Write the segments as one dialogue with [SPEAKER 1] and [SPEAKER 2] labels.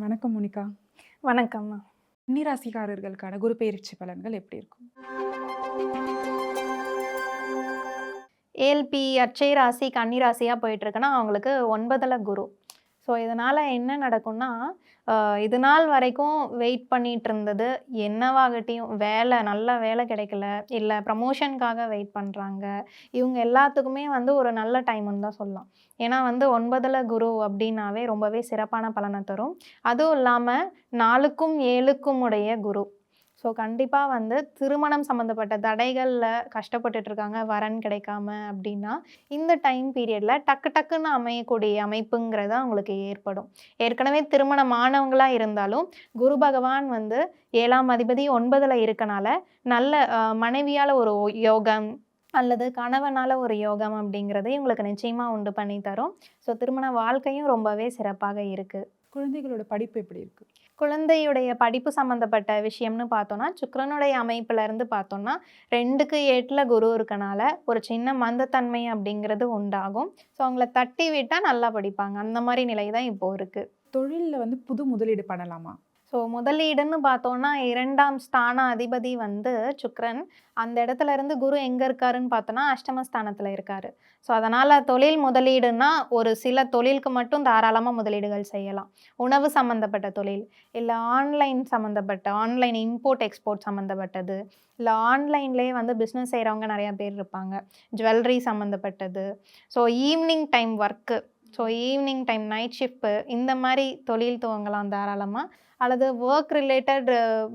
[SPEAKER 1] வணக்கம் மோனிகா.
[SPEAKER 2] வணக்கம்மா.
[SPEAKER 1] கன்னிராசிக்காரர்களுக்கான குரு பயிற்சி பலன்கள் எப்படி இருக்கும்?
[SPEAKER 2] ஏஎல்பி அச்சை ராசி கன்னி ராசியாக போயிட்டுருக்குன்னா அவங்களுக்கு ஒன்பதில் குரு. ஸோ இதனால் என்ன நடக்கும்னா இது நாள் வரைக்கும் வெயிட் பண்ணிட்டு இருந்தது. என்னவாகட்டியும் வேலை நல்ல வேலை கிடைக்கல. இல்லை ப்ரமோஷனுக்காக வெயிட் பண்ணுறாங்க இவங்க எல்லாத்துக்குமே வந்து ஒரு நல்ல டைம்னு தான் சொல்லலாம். ஏன்னா வந்து ஒன்பதில் குரு அப்படின்னாவே ரொம்பவே சிறப்பான பலனை தரும். அதுவும் இல்லாமல் நாலுக்கும் ஏழுக்கும் உடைய குரு. ஸோ கண்டிப்பாக வந்து திருமணம் சம்மந்தப்பட்ட தடைகளில் கஷ்டப்பட்டுட்டு இருக்காங்க வரன் கிடைக்காம அப்படின்னா இந்த டைம் பீரியடில் டக்கு டக்குன்னு அமையக்கூடிய அமைப்புங்கிறது அவங்களுக்கு ஏற்படும். ஏற்கனவே திருமணமானவங்களாக இருந்தாலும் குரு பகவான் வந்து ஏழாம் அதிபதி ஒன்பதில் இருக்கனால நல்ல மனைவியால் ஒரு யோகம் அல்லது கணவனால் ஒரு யோகம் அப்படிங்கிறது இவங்களுக்கு நிச்சயமாக உண்டு பண்ணி தரும். ஸோ திருமண வாழ்க்கையும் ரொம்பவே சிறப்பாக இருக்குது
[SPEAKER 1] குழந்தைகளோட படிப்பு எப்படி இருக்கு?
[SPEAKER 2] குழந்தையுடைய படிப்பு சம்மந்தப்பட்ட விஷயம்னு பார்த்தோன்னா சுக்கிரனுடைய அமைப்புல இருந்து பார்த்தோம்னா ரெண்டுக்கு எட்டில் குரு இருக்கனால ஒரு சின்ன மந்தத்தன்மை அப்படிங்கிறது உண்டாகும். ஸோ அவங்கள தட்டி விட்டால் நல்லா படிப்பாங்க. அந்த மாதிரி நிலை தான் இப்போ இருக்குது
[SPEAKER 1] தொழில்ல வந்து புது முதலீடு பண்ணலாமா?
[SPEAKER 2] ஸோ முதலீடுன்னு பார்த்தோன்னா இரண்டாம் ஸ்தான அதிபதி வந்து சுக்ரன். அந்த இடத்துல இருந்து குரு எங்கே இருக்காருன்னு பார்த்தோன்னா அஷ்டமஸ்தானத்தில் இருக்காரு. ஸோ அதனால் தொழில் முதலீடுனா ஒரு சில தொழிலுக்கு மட்டும் தாராளமாக முதலீடுகள் செய்யலாம். உணவு சம்மந்தப்பட்ட தொழில் இல்லை ஆன்லைன் சம்மந்தப்பட்ட ஆன்லைன் இம்போர்ட் எக்ஸ்போர்ட் சம்மந்தப்பட்டது இல்லை ஆன்லைன்லேயே வந்து பிஸ்னஸ் செய்கிறவங்க நிறையா பேர் இருப்பாங்க. ஜுவல்லரி சம்மந்தப்பட்டது so evening time work so evening time night shift இந்த மாதிரி தொழில் துவங்கலாம் தாராளமாக அல்லது ஒர்க் ரிலேட்டட்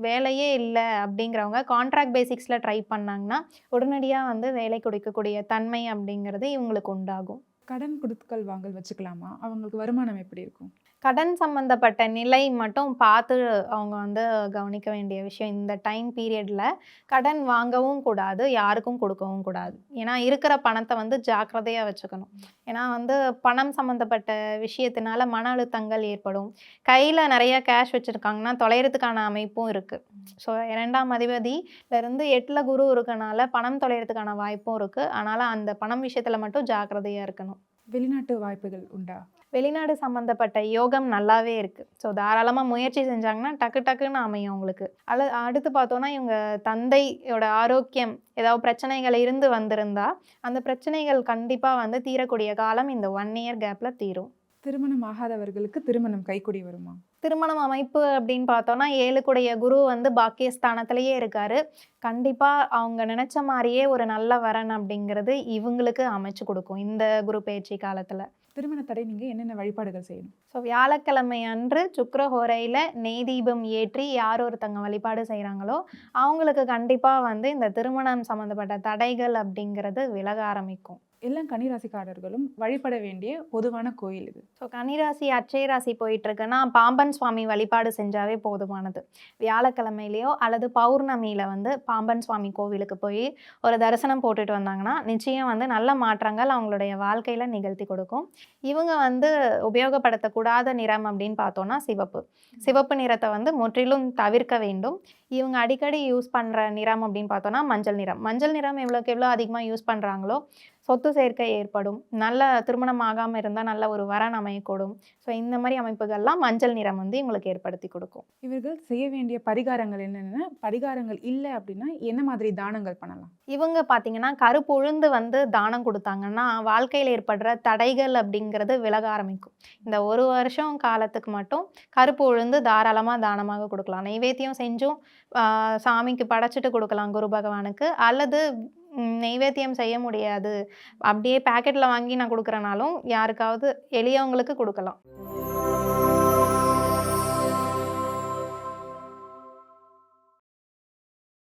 [SPEAKER 2] வேலையே இல்லை அப்படிங்கிறவங்க கான்ட்ராக்ட் பேசிக்ஸில் ட்ரை பண்ணாங்கன்னா உடனடியாக வந்து வேலை கொடுக்கக்கூடிய தன்மை அப்படிங்கிறது இவங்களுக்கு உண்டாகும்.
[SPEAKER 1] கடன் கொடுக்கல் வாங்கல் வச்சுக்கலாமா? அவங்களுக்கு வருமானம் எப்படி இருக்கும்?
[SPEAKER 2] கடன் சம்மந்தப்பட்ட நிலை மட்டும் பார்த்து அவங்க வந்து கவனிக்க வேண்டிய விஷயம். இந்த டைம் பீரியடில் கடன் வாங்கவும் கூடாது யாருக்கும் கொடுக்கவும் கூடாது. ஏன்னா இருக்கிற பணத்தை வந்து ஜாக்கிரதையாக வச்சுக்கணும். ஏன்னா வந்து பணம் சம்மந்தப்பட்ட விஷயத்தினால மன அழுத்தங்கள் ஏற்படும். கையில் நிறைய கேஷ் வச்சுருக்காங்கன்னா தொலைகிறதுக்கான அமைப்பும் இருக்குது ஸோ இரண்டாம் அதிபதியிலேருந்து எட்டில் குரு இருக்கனால பணம் தொலைகிறதுக்கான வாய்ப்பும் இருக்குது அதனால் அந்த பணம் விஷயத்தில் மட்டும் ஜாக்கிரதையாக இருக்கணும்.
[SPEAKER 1] வெளிநாட்டு வாய்ப்புகள் உண்டா?
[SPEAKER 2] வெளிநாடு சம்மந்தப்பட்ட யோகம் நல்லாவே இருக்குது ஸோ தாராளமாக முயற்சி செஞ்சாங்கன்னா டக்கு டக்குன்னு அமையும் அவங்களுக்கு அல்ல அடுத்து பார்த்தோன்னா இவங்க தந்தையோட ஆரோக்கியம் ஏதாவது பிரச்சனைகள் இருந்து வந்திருந்தா அந்த பிரச்சனைகள் கண்டிப்பாக வந்து தீரக்கூடிய காலம் இந்த ஒன் இயர் கேப்பில் தீரும்.
[SPEAKER 1] திருமணம் ஆகாதவர்களுக்கு திருமணம் கைக்கூடி வருமா?
[SPEAKER 2] திருமணம் அமைப்பு அப்படின்னு பார்த்தோன்னா ஏழுக்குடைய குரு வந்து பாக்கியஸ்தானத்திலேயே இருக்காரு. கண்டிப்பாக அவங்க நினச்ச மாதிரியே ஒரு நல்ல வரன் அப்படிங்கிறது இவங்களுக்கு அமைச்சு கொடுக்கும் இந்த குரு பயிற்சி காலத்தில்.
[SPEAKER 1] திருமண தடை நீங்க என்னென்ன வழிபாடுகள் செய்யணும்?
[SPEAKER 2] ஸோ வியாழக்கிழமை அன்று சுக்கரஹோரையில் நெய் தீபம் ஏற்றி யார் ஒருத்தங்க வழிபாடு செய்கிறாங்களோ அவங்களுக்கு கண்டிப்பாக வந்து இந்த திருமணம் சம்மந்தப்பட்ட தடைகள் அப்படிங்கிறது விலக ஆரம்பிக்கும்.
[SPEAKER 1] எல்லா கன்னிராசிக்காரர்களும் வழிபட வேண்டிய பொதுவான கோயில் இது.
[SPEAKER 2] ஸோ கன்னிராசி அச்சய ராசி போயிட்டு இருக்குன்னா பாம்பன் சுவாமி வழிபாடு செஞ்சாவே போதுமானது. வியாழக்கிழமையிலையோ அல்லது பௌர்ணமியில் வந்து பாம்பன் சுவாமி கோவிலுக்கு போய் ஒரு தரிசனம் போட்டுட்டு வந்தாங்கன்னா நிச்சயம் வந்து நல்ல மாற்றங்கள் அவங்களுடைய வாழ்க்கையில் நிகழ்த்தி கொடுக்கும். இவங்க வந்து உபயோகப்படுத்தக்கூடாத நிறம் அப்படின்னு பார்த்தோன்னா சிவப்பு. சிவப்பு நிறத்தை வந்து முற்றிலும் தவிர்க்க வேண்டும். இவங்க அடிக்கடி யூஸ் பண்ணுற நிறம் அப்படின்னு பார்த்தோன்னா மஞ்சள் நிறம். மஞ்சள் நிறம் எவ்வளோக்கு எவ்வளோ அதிகமாக யூஸ் பண்ணுறாங்களோ சொத்து சேர்க்கை ஏற்படும். நல்ல திருமணம் ஆகாமல் இருந்தால் நல்ல ஒரு வரன் அமையக்கூடும். ஸோ இந்த மாதிரி அமைப்புகள்லாம் மஞ்சள் நிறம் வந்து இவங்களுக்கு ஏற்படுத்தி கொடுக்கும்.
[SPEAKER 1] இவர்கள் செய்ய வேண்டிய பரிகாரங்கள் என்னென்ன பரிகாரங்கள் இல்லை அப்படின்னா என்ன மாதிரி தானங்கள் பண்ணலாம்?
[SPEAKER 2] இவங்க பார்த்தீங்கன்னா கருப்பு உளுந்து வந்து தானம் கொடுத்தாங்கன்னா வாழ்க்கையில் ஏற்படுற தடைகள் அப்படிங்கிறது விலக ஆரம்பிக்கும். இந்த ஒரு வருஷம் காலத்துக்கு மட்டும் கருப்பு உளுந்து தாராளமாக தானமாக கொடுக்கலாம். நைவேத்தியம் செஞ்சும் சாமிக்கு படைச்சிட்டு கொடுக்கலாம் குரு பகவானுக்கு. அல்லது நெய்வேத்தியம் செய்ய முடியாது. அப்படியே பேக்கெட்டில் வாங்கி நான் கொடுக்குறனாலும் யாருக்காவது எளியவங்களுக்கு கொடுக்கலாம்.